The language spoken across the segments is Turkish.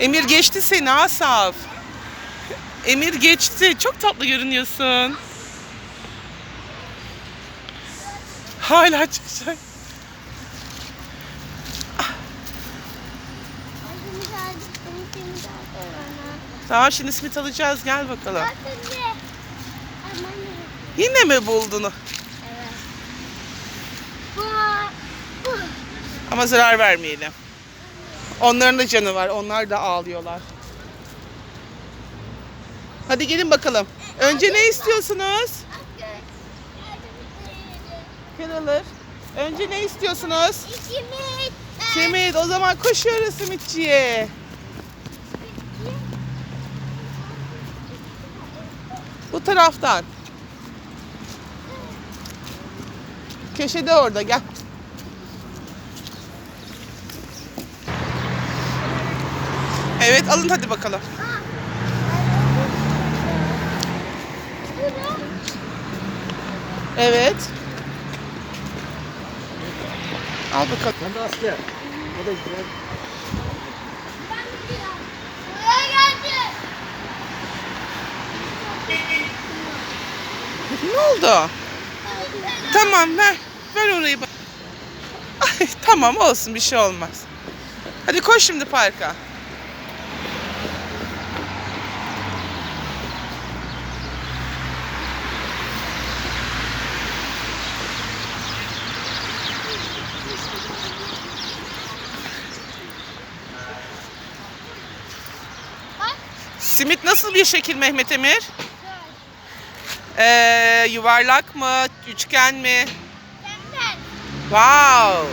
Emir geçti seni Asaf. Emir geçti. Çok tatlı görünüyorsun. Hala çıkacak. Tamam şimdi simit alacağız. Gel bakalım. Yine mi buldun? Evet. Ama zarar vermeyelim. Onların da canı var. Onlar da ağlıyorlar. Hadi gelin bakalım. Önce ne istiyorsunuz? Kırılır. Önce ne istiyorsunuz? İkimiz. Simit. O zaman koşuyoruz simitçiye. Bu taraftan. Köşede orada gel. Evet alın hadi bakalım. Evet. Al bakalım. Sen de asker. O da güzel. Ne oldu? Tamam ver. Ver orayı bak. Ay, tamam olsun bir şey olmaz. Hadi koş şimdi parka. Simit nasıl bir şekil Mehmet Emir? Ee, yuvarlak mı? Üçgen mi? Senden. Wow.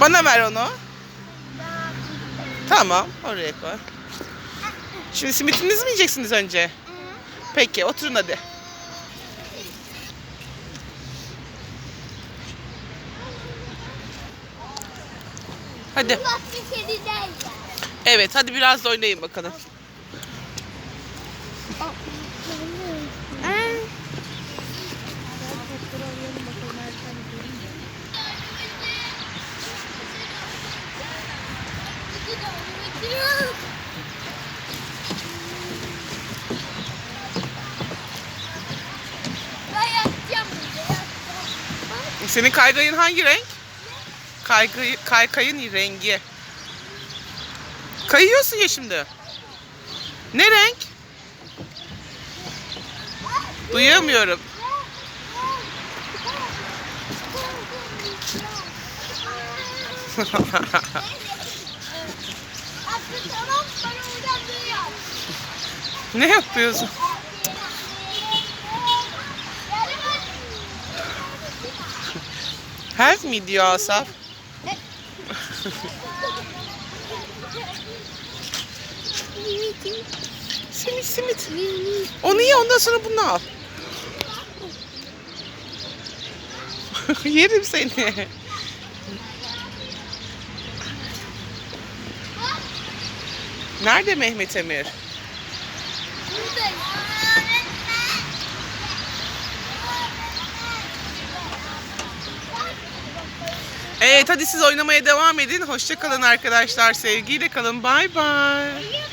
Bana ver onu. Tamam, oraya koy. Şimdi simitinizi mi yiyeceksiniz önce? Peki, oturun hadi. Hadi. Bak bir değil. Evet, hadi biraz da oynayın bakalım. Senin kaygayın hangi renk? Kaygı, kaykayın rengi. Kayıyorsun ya şimdi. Ne renk? Duyamıyorum. Ne yapıyorsun? Help mi diyor Asaf? Simit simit. Onu ye ondan sonra bunu al. Yerim seni. Nerede Mehmet Emir? Evet hadi siz oynamaya devam edin. Hoşça kalın arkadaşlar. Sevgiyle kalın. Bay bay.